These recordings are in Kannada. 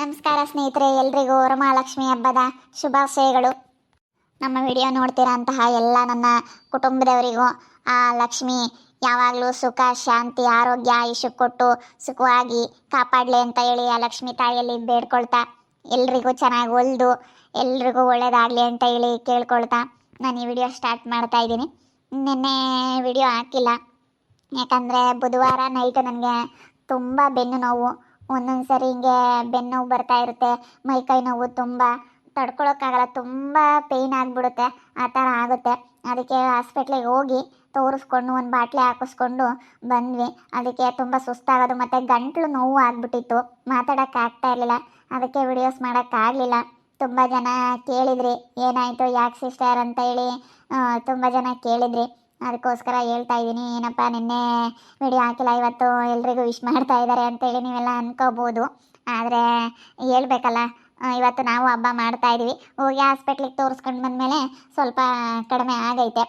ನಮಸ್ಕಾರ ಸ್ನೇಹಿತರೆ, ಎಲ್ರಿಗೂ ವರಮಹಾಲಕ್ಷ್ಮಿ ಹಬ್ಬದ ಶುಭಾಶಯಗಳು. ನಮ್ಮ ವಿಡಿಯೋ ನೋಡ್ತಿರೋಂತಹ ಎಲ್ಲ ನನ್ನ ಕುಟುಂಬದವರಿಗೂ, ಆ ಲಕ್ಷ್ಮಿ ಯಾವಾಗಲೂ ಸುಖ, ಶಾಂತಿ, ಆರೋಗ್ಯ, ಆಯುಷ್ಯ ಕೊಟ್ಟು ಸುಖವಾಗಿ ಕಾಪಾಡಲಿ ಅಂತ ಹೇಳಿ ಆ ಲಕ್ಷ್ಮಿ ತಾಯಿಯಲ್ಲಿ ಬೇಡ್ಕೊಳ್ತಾ, ಎಲ್ರಿಗೂ ಚೆನ್ನಾಗಿ ಒಲಿದು, ಎಲ್ರಿಗೂ ಒಳ್ಳೇದಾಗಲಿ ಅಂತ ಹೇಳಿ ಕೇಳ್ಕೊಳ್ತಾ ನಾನು ಈ ವಿಡಿಯೋ ಸ್ಟಾರ್ಟ್ ಮಾಡ್ತಾ ಇದ್ದೀನಿ. ನಿನ್ನೆ ವಿಡಿಯೋ ಹಾಕಿಲ್ಲ. ಯಾಕಂದರೆ ಬುಧವಾರ ನೈಟ್ ನನಗೆ ತುಂಬ ಬೆನ್ನು ನೋವು ಒಂದೊಂದು ಸರಿ ಹಿಂಗೆ ಬೆನ್ನು ಬರ್ತಾ ಇರುತ್ತೆ, ಮೈ ಕೈ ನೋವು ತುಂಬ, ತಡ್ಕೊಳಕ್ಕಾಗಲ್ಲ, ತುಂಬ ಪೇಯ್ನ್ ಆಗಿಬಿಡುತ್ತೆ, ಆ ಥರ ಆಗುತ್ತೆ. ಅದಕ್ಕೆ ಹಾಸ್ಪಿಟ್ಲಿಗೆ ಹೋಗಿ ತೋರಿಸ್ಕೊಂಡು, ಒಂದು ಬಾಟ್ಲಿ ಹಾಕಿಸ್ಕೊಂಡು ಬಂದ್ವಿ. ಅದಕ್ಕೆ ತುಂಬ ಸುಸ್ತಾಗೋದು, ಮತ್ತು ಗಂಟ್ಲು ನೋವು ಆಗಿಬಿಟ್ಟಿತ್ತು. ಮಾತಾಡೋಕ್ಕಾಗ್ತಾ ಇರಲಿಲ್ಲ. ಅದಕ್ಕೆ ವಿಡಿಯೋಸ್ ಮಾಡೋಕ್ಕಾಗಲಿಲ್ಲ ತುಂಬ ಜನ ಕೇಳಿದ್ರಿ, ಏನಾಯಿತು, ಯಾಕೆ ಸಿಸ್ಟರ್ ಅಂತ ಹೇಳಿ ತುಂಬ ಜನ ಕೇಳಿದ್ರಿ. ಅದಕ್ಕೋಸ್ಕರ ಹೇಳ್ತಾ ಇದ್ದೀನಿ, ಏನಪ್ಪ ನಿನ್ನೆ ವಿಡಿಯೋ ಹಾಕಿಲ್ಲ, ಇವತ್ತು ಎಲ್ರಿಗೂ ವಿಶ್ ಮಾಡ್ತಾ ಇದ್ದಾರೆ ಅಂತೇಳಿ ನೀವೆಲ್ಲ ಅನ್ಕೋಬೋದು. ಆದರೆ ಹೇಳ್ಬೇಕಲ್ಲ ಇವತ್ತು ನಾವು ಹಬ್ಬ ಮಾಡ್ತಾ ಇದ್ದೀವಿ ಹೋಗಿ ಹಾಸ್ಪಿಟ್ಲಿಗೆ ತೋರಿಸ್ಕೊಂಡು ಬಂದಮೇಲೆ ಸ್ವಲ್ಪ ಕಡಿಮೆ ಆಗೈತೆ.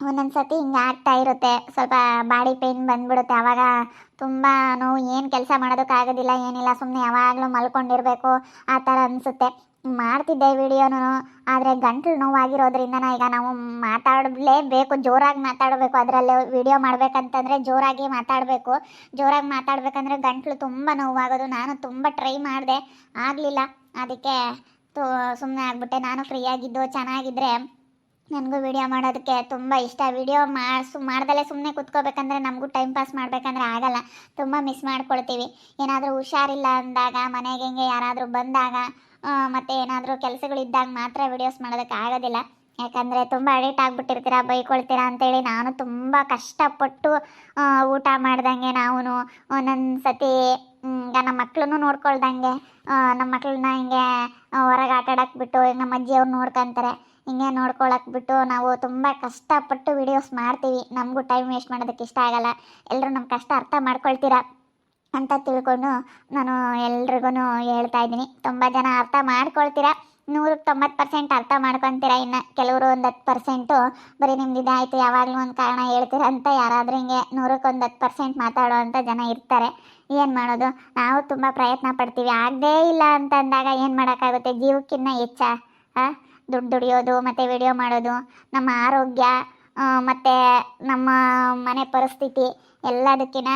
ಒಂದೊಂದು ಸತಿ ಹಿಂಗೆ ಆಗ್ತಾ ಇರುತ್ತೆ. ಸ್ವಲ್ಪ ಬಾಡಿ ಪೇಯ್ನ್ ಬಂದ್ಬಿಡುತ್ತೆ. ಆವಾಗ ತುಂಬ ನೋವು, ಏನು ಕೆಲಸ ಮಾಡೋದಕ್ಕಾಗೋದಿಲ್ಲ, ಏನಿಲ್ಲ ಸುಮ್ಮನೆ ಯಾವಾಗಲೂ ಮಲ್ಕೊಂಡಿರಬೇಕು, ಆ ಥರ ಅನಿಸುತ್ತೆ. ಮಾಡ್ತಿದ್ದೆ ವಿಡಿಯೋನು, ಆದರೆ ಗಂಟ್ಲು ನೋವಾಗಿರೋದ್ರಿಂದ ಈಗ ನಾವು ಮಾತಾಡಲೇಬೇಕು, ಜೋರಾಗಿ ಮಾತಾಡಬೇಕು, ಅದರಲ್ಲಿ ವಿಡಿಯೋ ಮಾಡಬೇಕಂತಂದರೆ ಜೋರಾಗಿ ಮಾತಾಡಬೇಕು. ಜೋರಾಗಿ ಮಾತಾಡಬೇಕಂದ್ರೆ ಗಂಟ್ಲು ತುಂಬ ನೋವಾಗೋದು, ನಾನು ತುಂಬ ಟ್ರೈ ಮಾಡಿದೆ, ಆಗಲಿಲ್ಲ. ಅದಕ್ಕೆ ತೋ ಸುಮ್ಮನೆ ಆಗಿಬಿಟ್ಟೆ. ನಾನು ಫ್ರೀಯಾಗಿದ್ದು ಚೆನ್ನಾಗಿದ್ದರೆ ನನಗೂ ವಿಡಿಯೋ ಮಾಡೋದಕ್ಕೆ ತುಂಬ ಇಷ್ಟ. ವಿಡಿಯೋ ಮಾಡಿಸು ಮಾಡ್ದಲೇ ಸುಮ್ಮನೆ ಕುತ್ಕೋಬೇಕಂದ್ರೆ ನಮಗೂ ಟೈಮ್ ಪಾಸ್ ಮಾಡಬೇಕಂದ್ರೆ ಆಗಲ್ಲ. ತುಂಬ ಮಿಸ್ ಮಾಡ್ಕೊಳ್ತೀವಿ. ಏನಾದರೂ ಹುಷಾರಿಲ್ಲ ಅಂದಾಗ, ಮನೆಗೆ ಹಿಂಗೆ ಯಾರಾದರೂ ಬಂದಾಗ ಮತ್ತೆ ಏನಾದರೂ ಕೆಲಸಗಳಿದ್ದಾಗ ಮಾತ್ರ ವಿಡಿಯೋಸ್ ಮಾಡೋದಕ್ಕೆ ಆಗೋದಿಲ್ಲ. ಯಾಕಂದರೆ ತುಂಬ ಅಡಿಕ್ಟ್ ಆಗಿಬಿಟ್ಟಿರ್ತೀರಾ, ಬೈಕೊಳ್ತೀರಾ ಅಂತೇಳಿ ನಾನು ತುಂಬ ಕಷ್ಟಪಟ್ಟು ಊಟ ಮಾಡ್ದಂಗೆ ನಾವು ಒಂದೊಂದು ಸತಿ ಈಗ ನಮ್ಮ ಮಕ್ಕಳನ್ನು ನೋಡ್ಕೊಳ್ದಂಗೆ ನಮ್ಮ ಮಕ್ಕಳನ್ನ ಹಿಂಗೆ ಹೊರಗೆ ಆಟ ಆಡಕ್ಕೆ ಬಿಟ್ಟು ನಮ್ಮ ಅಜ್ಜಿಯವ್ರು ನೋಡ್ಕೊಂತಾರೆ, ಹಿಂಗೆ ನೋಡ್ಕೊಳಕ್ಕೆ ಬಿಟ್ಟು ನಾವು ತುಂಬ ಕಷ್ಟಪಟ್ಟು ವಿಡಿಯೋಸ್ ಮಾಡ್ತೀವಿ. ನಮಗೂ ಟೈಮ್ ವೇಸ್ಟ್ ಮಾಡೋದಕ್ಕೆ ಇಷ್ಟ ಆಗಲ್ಲ. ಎಲ್ಲರೂ ನಮ್ಮ ಕಷ್ಟ ಅರ್ಥ ಮಾಡ್ಕೊಳ್ತೀರಾ? ಅಂತ ತಿಳ್ಕೊಂಡು ನಾನು ಎಲ್ರಿಗೂ ಹೇಳ್ತಾ ಇದ್ದೀನಿ. ತುಂಬ ಜನ ಅರ್ಥ ಮಾಡ್ಕೊಳ್ತೀರಾ? ನೂರಕ್ಕೆ ತೊಂಬತ್ತು ಪರ್ಸೆಂಟ್ ಅರ್ಥ ಮಾಡ್ಕೊತೀರಾ ಇನ್ನು? ಕೆಲವರು ಒಂದು ಹತ್ತು ಪರ್ಸೆಂಟು. ಬರೀ ನಿಮ್ದು ಇದಾಯಿತು, ಯಾವಾಗಲೂ ಒಂದು ಕಾರಣ ಹೇಳ್ತೀರ ಅಂತ ಯಾರಾದರೂ ಹಿಂಗೆ ನೂರಕ್ಕೊಂದು ಹತ್ತು ಪರ್ಸೆಂಟ್ ಮಾತಾಡೋ ಜನ ಇರ್ತಾರೆ. ಏನು ಮಾಡೋದು? ನಾವು ತುಂಬ ಪ್ರಯತ್ನ ಪಡ್ತೀವಿ. ಆಗದೇ ಇಲ್ಲ ಅಂತಂದಾಗ ಏನು ಮಾಡೋಕ್ಕಾಗುತ್ತೆ? ಜೀವಕ್ಕಿನ್ನ ಹೆಚ್ಚ ದುಡ್ಡು ದುಡಿಯೋದು, ಮತ್ತು ವಿಡಿಯೋ ಮಾಡೋದು, ನಮ್ಮ ಆರೋಗ್ಯ ಮತ್ತು ನಮ್ಮ ಮನೆ ಪರಿಸ್ಥಿತಿ ಎಲ್ಲದಕ್ಕಿಂತ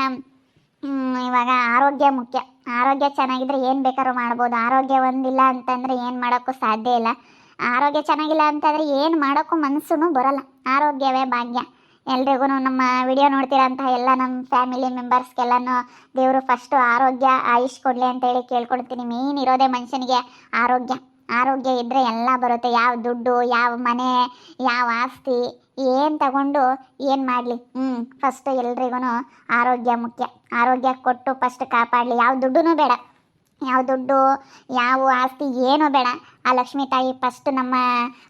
ಇವಾಗ ಆರೋಗ್ಯ ಮುಖ್ಯ. ಆರೋಗ್ಯ ಚೆನ್ನಾಗಿದ್ರೆ ಏನು ಬೇಕಾದ್ರೂ ಮಾಡ್ಬೋದು. ಆರೋಗ್ಯ ಒಂದಿಲ್ಲ ಅಂತಂದರೆ ಏನು ಮಾಡೋಕ್ಕೂ ಸಾಧ್ಯ ಇಲ್ಲ. ಆರೋಗ್ಯ ಚೆನ್ನಾಗಿಲ್ಲ ಅಂತಂದರೆ ಏನು ಮಾಡೋಕ್ಕೂ ಮನಸ್ಸೂ ಬರಲ್ಲ. ಆರೋಗ್ಯವೇ ಭಾಗ್ಯ. ಎಲ್ರಿಗೂ ನಮ್ಮ ವಿಡಿಯೋ ನೋಡ್ತಿರೋಂಥ ಎಲ್ಲ ನಮ್ಮ ಫ್ಯಾಮಿಲಿ ಮೆಂಬರ್ಸ್ಗೆಲ್ಲನೂ ದೇವರು ಫಸ್ಟು ಆರೋಗ್ಯ, ಆಯುಷ್ ಕೊಡಲಿ ಅಂತೇಳಿ ಕೇಳ್ಕೊಳ್ತೀನಿ ಮೇನ್ ಇರೋದೇ ಮನುಷ್ಯನಿಗೆ ಆರೋಗ್ಯ. ಆರೋಗ್ಯ ಇದ್ದರೆ ಎಲ್ಲ ಬರುತ್ತೆ. ಯಾವ ದುಡ್ಡು, ಯಾವ ಮನೆ, ಯಾವ ಆಸ್ತಿ, ಏನು ತಗೊಂಡು ಏನು ಮಾಡಲಿ? ಹ್ಞೂ ಫಸ್ಟು ಎಲ್ರಿಗೂ ಆರೋಗ್ಯ ಮುಖ್ಯ. ಆರೋಗ್ಯ ಕೊಟ್ಟು ಫಸ್ಟ್ ಕಾಪಾಡಲಿ. ಯಾವ ದುಡ್ಡೂ ಬೇಡ. ಯಾವ ದುಡ್ಡು, ಯಾವ ಆಸ್ತಿ ಏನೂ ಬೇಡ. ಆ ಲಕ್ಷ್ಮೀ ತಾಯಿ ಫಸ್ಟ್ ನಮ್ಮ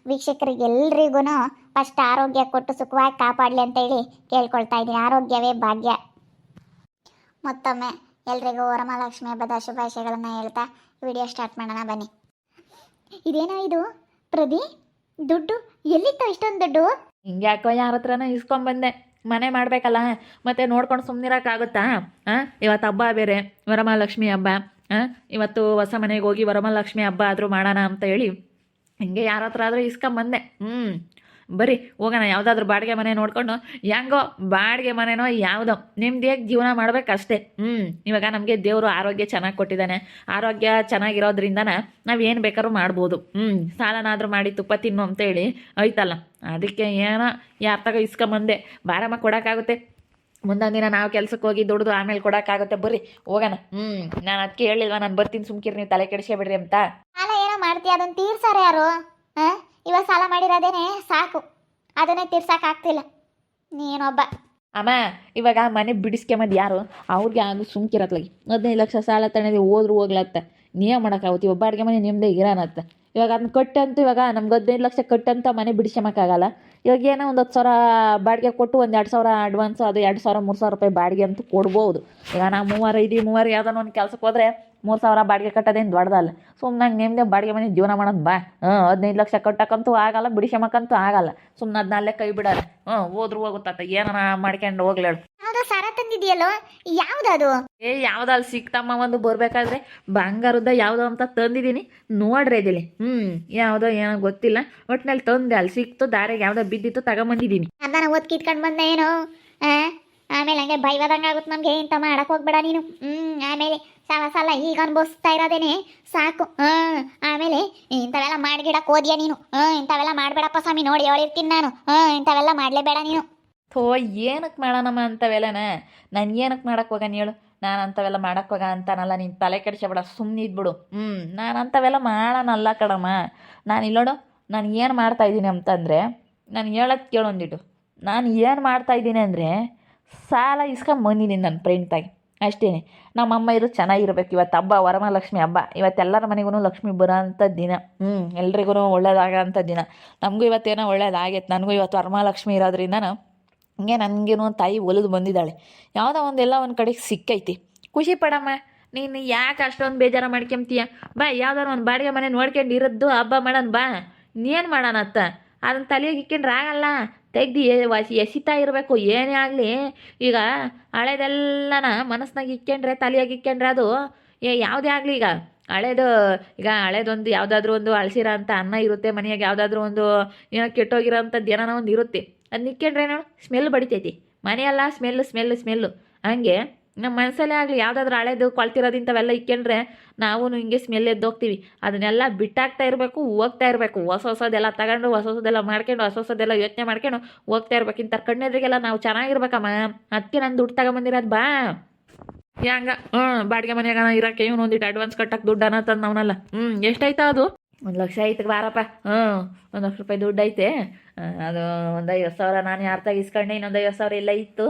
ವೀಕ್ಷಕರಿಗೆ ಎಲ್ರಿಗೂ ಫಸ್ಟ್ ಆರೋಗ್ಯ ಕೊಟ್ಟು ಸುಖವಾಗಿ ಕಾಪಾಡಲಿ ಅಂತೇಳಿ ಕೇಳ್ಕೊಳ್ತಾ ಇದ್ದೀನಿ. ಆರೋಗ್ಯವೇ ಭಾಗ್ಯ. ಮತ್ತೊಮ್ಮೆ ಎಲ್ರಿಗೂ ವರಮಹಾಲಕ್ಷ್ಮಿ ಹಬ್ಬದ ಶುಭಾಶಯಗಳನ್ನು ಹೇಳ್ತಾ ವಿಡಿಯೋ ಸ್ಟಾರ್ಟ್ ಮಾಡೋಣ. ಬನ್ನಿ. ಇದೇನೋ ಇದು? ಪ್ರದಿ ದುಡ್ಡು ಎಲ್ಲಿತ್ತ ಇಷ್ಟೊಂದು ದುಡ್ಡು? ಹಿಂಗೆ ಯಾಕೋ ಯಾರ ಹತ್ರನೋ ಇಸ್ಕೊಂಬಂದೆ ಮನೆ ಮಾಡಬೇಕಲ್ಲ, ಮತ್ತೆ ನೋಡ್ಕೊಂಡು ಸುಮ್ಮನಿರೋಕ್ಕಾಗುತ್ತಾ ಹಾಂ ಇವತ್ತು ಹಬ್ಬ ಬೇರೆ, ವರಮಹಾಲಕ್ಷ್ಮಿ ಹಬ್ಬ. ಹಾಂ ಇವತ್ತು ಹೊಸ ಮನೆಗೆ ಹೋಗಿ ವರಮಹಾಲಕ್ಷ್ಮಿ ಹಬ್ಬ ಆದರೂ ಮಾಡೋಣ ಅಂತ ಹೇಳಿ ಹಿಂಗೆ ಯಾರ ಹತ್ರ ಆದರೂ ಇಸ್ಕೊಂಬಂದೆ ಹ್ಞೂ ಬರೀ ಹೋಗೋಣ, ಯಾವುದಾದ್ರೂ ಬಾಡಿಗೆ ಮನೆ ನೋಡ್ಕೊಂಡು, ಹೆಂಗೋ ಬಾಡಿಗೆ ಮನೆನೋ ಯಾವುದೋ ನಿಮ್ದೇಗೆ ಜೀವನ ಮಾಡಬೇಕಷ್ಟೇ. ಹ್ಞೂ ಇವಾಗ ನಮಗೆ ದೇವರು ಆರೋಗ್ಯ ಚೆನ್ನಾಗಿ ಕೊಟ್ಟಿದ್ದಾನೆ. ಆರೋಗ್ಯ ಚೆನ್ನಾಗಿರೋದ್ರಿಂದನೇ ನಾವು ಏನು ಬೇಕಾದ್ರೂ ಮಾಡ್ಬೋದು. ಹ್ಞೂ ಸಾಲನಾದರೂ ಮಾಡಿ ತುಪ್ಪ ತಿನ್ನು ಅಂತೇಳಿ ಆಯ್ತಲ್ಲ ಅದಕ್ಕೆ ಏನೋ ಯಾರ ತಗೋ ಇಸ್ಕೊಂಬಂದೆ. ಬಾರಮ್ಮ ಕೊಡೋಕ್ಕಾಗುತ್ತೆ. ಮುಂದೊಂದು ದಿನ ನಾವು ಕೆಲ್ಸಕ್ಕೆ ಹೋಗಿ ದುಡ್ದು ಆಮೇಲೆ ಕೊಡೋಕ್ಕಾಗುತ್ತೆ. ಬರ್ರಿ ಹೋಗೋಣ. ಹ್ಞೂ ನಾನು ಅದಕ್ಕೆ ಹೇಳಿಲ್ವಾ, ನಾನು ಬರ್ತೀನಿ ಸುಮ್ಕಿರಿ, ನೀವು ತಲೆ ಕೆಡಿಸ್ಕೊಬಿಡ್ರಿ ಅಂತ. ಸಾಲ ಏನೋ ಮಾಡ್ತೀಯ? ಅದನ್ನು ತೀರ್ಸಾರ ಯಾರು? ಹಾಂ? ಇವಾಗ ಸಾಲ ಮಾಡಿರೋದೇನೆ ಸಾಕು. ಅದನ್ನೇ ತೀರ್ಸಕ್ ಆಗ್ತಿಲ್ಲ. ನೀನೊಬ್ಬ ಅಮ್ಮ, ಇವಾಗ ಮನೆ ಬಿಡಿಸ್ಕೊಂಬದು ಯಾರು? ಅವ್ರಿಗೆ ಅದು ಸುಮ್ಕಿರತ್ಲಾಗಿ ಹದಿನೈದು ಲಕ್ಷ ಸಾಲ ತಣ್ಣದೆ ಹೋದ್ರು ಹೋಗ್ಲತ್ತ. ನೀವೇ ಮಾಡೋಕ್ಕಾಗುತ್ತೆ ಒಬ್ಬ ಬಾಡಿಗೆ ಮನೆ ನಿಮ್ಮದೇ ಇರಾನತ್ತ. ಇವಾಗ ಅದನ್ನ ಕಟ್ಟಂತೂ ಇವಾಗ ನಮ್ಗೆ ಹದಿನೈದು ಲಕ್ಷ ಕಟ್ಟಂತ ಮನೆ ಬಿಡಿಸ್ಕೊಂಬಕ್ಕಾಗಲ್ಲ ಇವಾಗ ಏನೋ ಒಂದು ಹತ್ತು ಸಾವಿರ ಬಾಡಿಗೆ ಕೊಟ್ಟು ಒಂದು ಎರಡು ಸಾವಿರ ಅಡ್ವಾನ್ಸ್ ಅದು ಎರಡು ಸಾವಿರ, ಮೂರು ಸಾವಿರ ರೂಪಾಯಿ ಬಾಡಿಗೆ ಅಂತೂ ಕೊಡ್ಬೋದು. ಈಗ ನಾವು ಮೂವರು ಐದು ಮೂವರು ಯಾವ್ದಾನ ಒಂದು ಕೆಲ್ಸಕ್ಕೆ ಹೋದ್ರೆ ಮೂರು ಸಾವಿರ ಬಾಡಿಗೆ ಕಟ್ಟೋದೇನು ದೊಡ್ಡದಲ್ಲ. ಸುಮ್ಮನೆ ನಿಮ್ಮದೇ ಬಾಡಿಗೆ ಮನೆ ಜೀವನ ಮಾಡೋದು ಬಾ. ಹಾಂ ಹದಿನೈದು ಲಕ್ಷ ಕಟ್ಟಕ್ಕಂತೂ ಆಗಲ್ಲ ಬಿಡಿಸಮಕ್ಕಂತೂ ಆಗಲ್ಲ. ಸುಮ್ಮನೆ ಅದನ್ನ ಅಲ್ಲೇ ಕೈ ಬಿಡಲ್ಲ. ಹ್ಞೂ ಹೋದ್ರು ಹೋಗುತ್ತಾತ. ಏನಾರ ಮಾಡ್ಕೊಂಡು ಹೋಗ್ಲೇಳು ಸರ ತಂದಿದೆಯಲ್ಲೋ? ಯಾವ್ದದು? ಏ ಯಾವ್ದಲ್ಲಿ ಸಿಕ್ತಮ್ಮ ಒಂದು ಬರ್ಬೇಕಾದ್ರೆ? ಬಂಗಾರದ ಯಾವ್ದೋ ಅಂತ ತಂದಿದ್ದೀನಿ. ನೋಡ್ರಿ ಇದಿಲ್ಲಿ ಹ್ಮ್ ಯಾವ್ದೋ ಏನೋ ಗೊತ್ತಿಲ್ಲ. ಒಟ್ನಲ್ಲಿ ತಂದೆ ಅಲ್ಲಿ ಸಿಕ್ತು ದಾರಿಗೆ ಯಾವ್ದೋ ಬಿದ್ದಿತ್ತು ತಗೊಂಬಂದಿದ್ದೀನಿ. ಅದನ್ನ ಓದ್ ಕಿತ್ಕೊಂಡು ಬಂದ ಏನು? ಆ? ಆಮೇಲೆ ಹಂಗೆ ಬೈವಾದಂಗೆ ಆಗುತ್ತೆ ನಮಗೆ. ತಮ್ಮ ಮಾಡಕ್ ಹೋಗ್ಬೇಡ ನೀನು. ಹ್ಮ್ ಆಮೇಲೆ ಸಾಲ ಸಾಲ ಈಗ ಅನುಭವಿಸ್ತಾ ಇರೋದೇನೆ. ಸಾಕು. ಹ್ಮ್ ಆಮೇಲೆ ಇಂಥವೆಲ್ಲ ಮಾಡ್ಗಿಡಕ್ ಓದಿಯಾ ನೀನು? ಹ್ಮ್ ಇಂಥವೆಲ್ಲ ಮಾಡ್ಬೇಡಪ್ಪ ಸ್ವಾಮಿ, ನೋಡಿ ಹೇಳಿರ್ತೀನಿ ನಾನು. ಹ್ಮ್ ಇಂಥವೆಲ್ಲ ಮಾಡ್ಲೇಬೇಡ ನೀನು. ಥೋ ಏನಕ್ಕೆ ಮಾಡೋಣಮ್ಮ ಅಂಥವೆಲ್ಲನ? ನಾನು ಏನಕ್ಕೆ ಮಾಡಕ್ಕೆ ಹೋಗನ್ ಹೇಳು ನಾನು ಅಂಥವೆಲ್ಲ ಮಾಡಕ್ಕೆ ಹೋಗ ಅಂತಾನಲ್ಲ, ನೀನು ತಲೆ ಕೆಡಿಸಬೇಡ ಸುಮ್ಮನೆ ಇದ್ಬಿಡು. ಹ್ಞೂ ನಾನು ಅಂಥವೆಲ್ಲ ಮಾಡೋಣಲ್ಲ ಕಡಮ್ಮ ನಾನು ಇಲ್ಲೋಡು, ನಾನು ಏನು ಮಾಡ್ತಾ ಇದ್ದೀನಿ ಅಂತಂದರೆ, ನಾನು ಹೇಳೋದು ಕೇಳೊಂದಿಟ್ಟು ನಾನು ಏನು ಮಾಡ್ತಾ ಇದ್ದೀನಿ ಅಂದರೆ, ಸಾಲ ಇಸ್ಕೊಂಬಂದಿದ್ದೀನಿ ನನ್ನ ಫ್ರೆಂಡ್ತಾಗಿ ಅಷ್ಟೇ ನಮ್ಮಮ್ಮ ಇದು ಚೆನ್ನಾಗಿರ್ಬೇಕು. ಇವತ್ತು ಹಬ್ಬ, ವರಮಹಾಲಕ್ಷ್ಮಿ ಹಬ್ಬ. ಇವತ್ತೆಲ್ಲರ ಮನೆಗೂ ಲಕ್ಷ್ಮಿ ಬರೋ ಅಂಥ ದಿನ. ಹ್ಞೂ ಎಲ್ರಿಗೂ ಒಳ್ಳೇದಾಗೋಂಥ ದಿನ. ನಮಗೂ ಇವತ್ತೇನೋ ಒಳ್ಳೇದಾಗೈತೆ. ನನಗೂ ಇವತ್ತು ವರಮಹಾಲಕ್ಷ್ಮಿ ಇರೋದ್ರಿಂದ ಹಿಂಗೆ ನನಗೇನೋ ತಾಯಿ ಒಲಿದು ಬಂದಿದ್ದಾಳೆ. ಯಾವುದೋ ಒಂದೆಲ್ಲ ಒಂದು ಕಡೆಗೆ ಸಿಕ್ಕೈತಿ. ಖುಷಿ ಪಡಮ್ಮ. ನೀನು ಯಾಕೆ ಅಷ್ಟೊಂದು ಬೇಜಾರು ಮಾಡ್ಕೊಂತೀಯ? ಬಾ, ಯಾವ್ದಾರು ಒಂದು ಬಾಡಿಗೆ ಮನೆ ನೋಡ್ಕೊಂಡು ಇರೋದು ಹಬ್ಬ ಮಾಡೋಣ ಬಾ. ಇನ್ನೇನು ಮಾಡೋಣ ಅತ್ತ ಅದನ್ನ ತಲೆಗೆ ಇಕ್ಕೊಂಡ್ರೆ ಆಗಲ್ಲ. ತೆಗ್ದು ವಸಿ ಎಸಿತಾ ಇರಬೇಕು, ಏನೇ ಆಗಲಿ. ಈಗ ಹಳೇದೆಲ್ಲನ ಮನಸ್ಸಿನಾಗ ಇಕ್ಕೊಂಡ್ರೆ ತಲೆಯಾಗ ಇಕ್ಕೊಂಡ್ರೆ ಅದು, ಏ, ಯಾವುದೇ ಆಗಲಿ ಈಗ. ಹಳೇದು, ಈಗ ಹಳೇದೊಂದು ಯಾವುದಾದ್ರೂ ಒಂದು ಅಳಸಿರೋ ಅಂತ ಅನ್ನ ಇರುತ್ತೆ, ಮನೆಯಾಗ ಯಾವುದಾದ್ರೂ ಒಂದು ಏನೋ ಕೆಟ್ಟೋಗಿರೋ ಅಂಥದ್ದು ಏನೋ ಒಂದು ಇರುತ್ತೆ. ಅದು ನಿಕ್ಕೊಂಡ್ರೆ ಏನೋ? ಸ್ಮೆಲ್ ಬಡಿತೈತಿ. ಮನೆಯೆಲ್ಲ ಸ್ಮೆಲ್ ಸ್ಮೆಲ್ ಸ್ಮೆಲ್ಲು ಹಂಗೆ ನಮ್ಮ ಮನಸ್ಸಲ್ಲೇ ಆಗಲಿ ಯಾವುದಾದ್ರೂ ಹಳೇದು ಕೊಳ್ತಿರೋದಿಂಥವೆಲ್ಲ ಇಕ್ಕೊಂಡ್ರೆ ನಾವು ಹಿಂಗೆ ಸ್ಮೆಲ್ ಎದ್ದೋಗ್ತೀವಿ ಅದನ್ನೆಲ್ಲ ಬಿಟ್ಟಾಗ್ತಾ ಇರಬೇಕು ಹೋಗ್ತಾ ಇರಬೇಕು. ಹೊಸ ಹೊಸದೆಲ್ಲ ತಗೊಂಡು ಹೊಸ ಹೊಸದೆಲ್ಲ ಮಾಡ್ಕೊಂಡು ಹೊಸ ಹೊಸದೆಲ್ಲ ಯೋಚನೆ ಮಾಡ್ಕೊಂಡು ಹೋಗ್ತಾ ಇರ್ಬೇಕು. ಇಂಥ ಕಣ್ಣೆದ್ರಿಗೆಲ್ಲ ನಾವು ಚೆನ್ನಾಗಿರ್ಬೇಕಮ್ಮ. ಅದಕ್ಕೆ ನಾನು ದುಡ್ಡು ತಗೊಂಬಂದಿರೋದು ಬಾ. ಹ್ಯಾಂಗ ಹ್ಞೂ ಬಾಡಿಗೆ ಮನೆಯಾಗ ಇರೋಕ್ಕೆ ಇವನು ಒಂದಿಟ್ಟು ಅಡ್ವಾನ್ಸ್ ಕಟ್ಟಕ್ಕೆ ದುಡ್ಡು ಅನ್ನತ್ತಂದು ಅವನಲ್ಲ. ಹ್ಞೂ ಎಷ್ಟಾಯ್ತಾ ಅದು? ಒಂದು ಲಕ್ಷ ಐತೆ ಬಾರಪ್ಪ. ಹ್ಞೂ ಒಂದು ಲಕ್ಷ ರೂಪಾಯಿ ದುಡ್ಡು ಐತೆ. ಅದು ಒಂದು ಐವತ್ತು ಸಾವಿರ ನಾನು ಯಾರ್ದಾಗ ಇಸ್ಕೊಂಡೆ ಇನ್ನೊಂದು ಐವತ್ತು ಸಾವಿರ ಎಲ್ಲ ಇತ್ತು.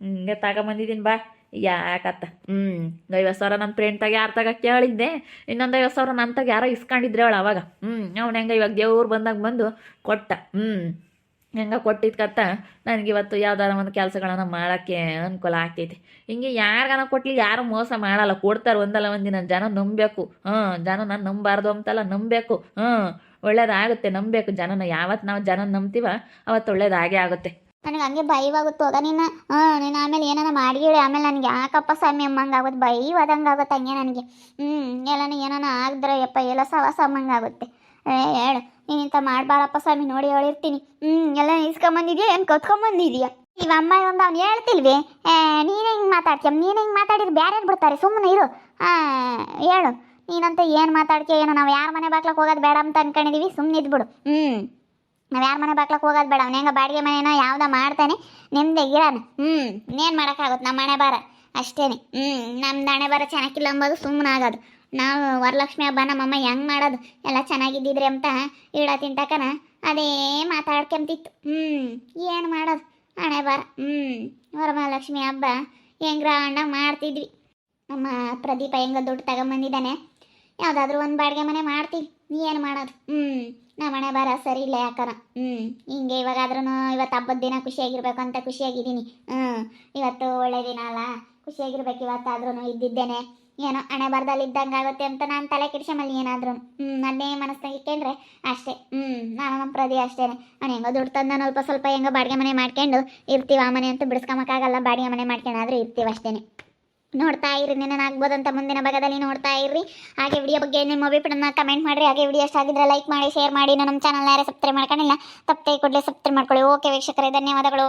ಹಿಂಗೆ ತಗೊಂಬಂದಿದ್ದೀನಿ ಬಾ. ಯಾಕತ್ತ ಹ್ಞೂ ಐವತ್ತು ಸಾವಿರ ನನ್ನ ಫ್ರೆಂಡ್ ತಾಗ ಯಾರ ತಗ ಕೇಳಿದ್ದೆ? ಇನ್ನೊಂದು ಐವತ್ತು ಸಾವಿರ ನನ್ನ ತಾಗ ಯಾರೋ ಇಸ್ಕೊಂಡಿದ್ರೆ ಅವಳು ಅವಾಗ. ಹ್ಞೂ ಅವ್ನು ಹೆಂಗ ಇವಾಗ ದೇವ್ರು ಬಂದಾಗ ಬಂದು ಕೊಟ್ಟ. ಹ್ಞೂ ಹೆಂಗ ಕೊಟ್ಟಿದ್ಕತ್ತ ನನಗೆ ಇವತ್ತು ಯಾವ್ದಾರ ಒಂದು ಕೆಲಸಗಳನ್ನ ಮಾಡೋಕ್ಕೆ ಅನುಕೂಲ ಆಗ್ತೈತಿ. ಹಿಂಗೆ ಯಾರಿಗಾನ ಕೊಟ್ಲಿ ಯಾರು ಮೋಸ ಮಾಡಲ್ಲ. ಕೊಡ್ತಾರೆ ಒಂದಲ್ಲ ಒಂದಿನ. ಜನ ನಂಬಬೇಕು. ಹ್ಞೂ ಜನ ನಾನು ನಂಬಾರ್ದು ಅಂತಲ್ಲ ನಂಬಬೇಕು. ಹ್ಞೂ ಒಳ್ಳೇದಾಗುತ್ತೆ, ನಂಬಬೇಕು. ಜನನ ಯಾವತ್ತು ನಾವು ಜನ ನಂಬ್ತೀವ ಅವತ್ತು ಒಳ್ಳೇದಾಗೇ ಆಗುತ್ತೆ. ನನಗೆ ಹಂಗೆ ಭಯವಾಗುತ್ತೆ? ಹೋಗ ನೀನು. ಹಾಂ, ನೀನು ಆಮೇಲೆ ಏನಾರ ಮಾಡಿಗಿಳಿ ಆಮೇಲೆ ನನಗೆ ಯಾಕಪ್ಪ ಸ್ವಾಮಿ ಅಮ್ಮಂಗೆ ಆಗುತ್ತೆ ಭಯವಾದಂಗೆ ಆಗುತ್ತೆ ಹಂಗೆ ನನಗೆ. ಹ್ಞೂ ಎಲ್ಲನ ಏನಾನ ಆಗಿದ್ರೆ ಯಪ್ಪ, ಎಲ್ಲ ಸವಾಸ ಅಮ್ಮಂಗೆ ಆಗುತ್ತೆ. ಏ, ಹೇಳು. ನೀನು ಮಾಡಬಾರಪ್ಪ ಸ್ವಾಮಿ, ನೋಡಿ ಹೇಳಿರ್ತೀನಿ ಹ್ಞೂ ಎಲ್ಲ ಇಸ್ಕೊಂಬಂದಿದ್ಯಾ ಏನು ಕತ್ಕೊಂಬಂದಿದ್ಯಾ? ಇವ ಅಮ್ಮ ಒಂದು ಅವ್ನು ಹೇಳ್ತಿಲ್ವಿ? ನೀನೇ ಹಿಂಗೆ ಮಾತಾಡ್ತೀಯ? ನೀನೇ ಹಿಂಗೆ ಮಾತಾಡಿದ್ರೆ ಬೇರೆ ಬಿಡ್ತಾರೆ. ಸುಮ್ಮನೆ ಇರು. ಹಾಂ, ಹೇಳು. ನೀನಂತ ಏನು ಮಾತಾಡ್ತೀಯ, ಏನೋ? ನಾವು ಯಾರ ಮನೆ ಬಾಗ್ಲಕ್ಕೆ ಹೋಗೋದು ಬೇಡ ಅಂತ ಅನ್ಕೊಂಡಿದೀವಿ. ಸುಮ್ಮನೆ ಇದ್ಬಿಡು. ಹ್ಞೂ ನಾವು ಯಾರ ಮನೆ ಬಾಗ್ಲಕ್ಕೆ ಹೋಗೋದು ಬೇಡ. ಹೆಂಗ ಬಾಡಿಗೆ ಮನೆನ ಯಾವ್ದ ಮಾಡ್ತಾನೆ ನಿಮ್ದೆಗಿರಾನ ಹ್ಞೂ ಇನ್ನೇನು ಮಾಡೋಕ್ಕಾಗುತ್ತೆ ನಮ್ಮ ಮನೆ ಬಾರ ಅಷ್ಟೇನೆ. ಹ್ಞೂ ನಮ್ದು ಹಣೆ ಬಾರ ಚೆನ್ನಾಗಿಲ್ಲ ಅಂಬೋದು ಸುಮ್ಮನೆ ಆಗೋದು. ನಾವು ವರಲಕ್ಷ್ಮಿ ಹಬ್ಬ ನಮ್ಮಮ್ಮ ಹೆಂಗೆ ಮಾಡೋದು? ಎಲ್ಲ ಚೆನ್ನಾಗಿದ್ದಿದ್ರಿ ಅಂತ ಇಡ ತಿಂತಕನ ಅದೇ ಮಾತಾಡ್ಕೊಂತಿತ್ತು ಹ್ಞೂ ಏನು ಮಾಡೋದು? ಹಣೆ ಬಾರ ಹ್ಞೂ ವರಮಹಾಲಕ್ಷ್ಮಿ ಹಬ್ಬ ಹೆಂಗ್ ಗ್ರಾಂಡ ಮಾಡ್ತಿದ್ವಿ. ನಮ್ಮ ಪ್ರದೀಪ ಹೆಂಗ ದುಡ್ಡು ತಗೊಂಬಂದಿದ್ದಾನೆ? ಯಾವುದಾದ್ರೂ ಒಂದು ಬಾಡಿಗೆ ಮನೆ ಮಾಡ್ತೀವಿ. ಏನು ಮಾಡೋದು? ಹ್ಞೂ ನಮ್ಮ ಬಾರ ಸರಿ ಇಲ್ಲ ಯಾಕಾರ ಹ್ಞೂ ಹಿಂಗೆ ಇವಾಗಾದ್ರೂ ಇವತ್ತು ಹಬ್ಬದ ದಿನ ಖುಷಿಯಾಗಿರ್ಬೇಕು ಅಂತ ಖುಷಿಯಾಗಿದ್ದೀನಿ. ಹ್ಞೂ ಇವತ್ತು ಒಳ್ಳೆ ದಿನ ಅಲ್ಲ. ಖುಷಿಯಾಗಿರ್ಬೇಕು ಇವತ್ತಾದ್ರೂ ಇದ್ದಿದ್ದೇನೆ. ಏನೋ ಹಣೆ ಬರದಲ್ಲಿ ಇದ್ದಂಗೆ ಆಗುತ್ತೆ ಅಂತ ನಾನು ತಲೆ ಕೆಡ್ಸಮಲ್ಲಿ ಏನಾದ್ರು ಹ್ಞೂ ಅದನ್ನೇ ಮನಸ್ಸಿನಾಗ ಇಟ್ಕೊಂಡ್ರೆ ಅಷ್ಟೇ. ಹ್ಞೂ ನಾನು ನಮ್ಮ ಪ್ರದಿ ಅಷ್ಟೇ ಅವ್ನು ಹೆಂಗೋ ದುಡ್ಡು ತಂದು ನಾನು ಸ್ವಲ್ಪ ಸ್ವಲ್ಪ ಹೆಂಗೋ ಬಾಡಿಗೆ ಮನೆ ಮಾಡ್ಕೊಂಡು ಇರ್ತೀವಿ ಆ ಮನೆ ಅಂತೂ ಬಿಡಿಸ್ಕೊಂಬಕ್ಕಾಗಲ್ಲ ಬಾಡಿಗೆ ಮನೆ ಮಾಡ್ಕೊಂಡಾದ್ರೂ ಇರ್ತೀವಿ ಅಷ್ಟೇ ನೋಡ್ತಾ ಇರಿ ನೆನ ಅಂತ ಮುಂದಿನ ಭಾಗದಲ್ಲಿ ನೋಡ್ತಾ ಇರ್ರಿ. ಹಾಗೆ ವಿಡಿಯೋ ಬಗ್ಗೆ ನಿಮ್ಮ ಅಭಿಪ್ರಾಯನ ಕಮೆಂಟ್ ಮಾಡಿರಿ. ಹಾಗೆ ವಿಡಿಯೋ ಆಗಿದ್ರೆ ಲೈಕ್ ಮಾಡಿ ಶೇರ್ ಮಾಡಿ. ನಮ್ಮ ಚಾನಲ್ ಯಾರೇ ಸಬ್ಸ್ಕ್ರೈಬ್ ಮಾಡ್ಕೊಂಡಿಲ್ಲ ತಪ್ಪೇ ಕೂಡಲೇ ಸಬ್ಸ್ಕ್ರೈಬ್ ಮಾಡ್ಕೊಳ್ಳಿ. ಓಕೆ ವೀಕ್ಷಕರೇ, ಧನ್ಯವಾದಗಳು.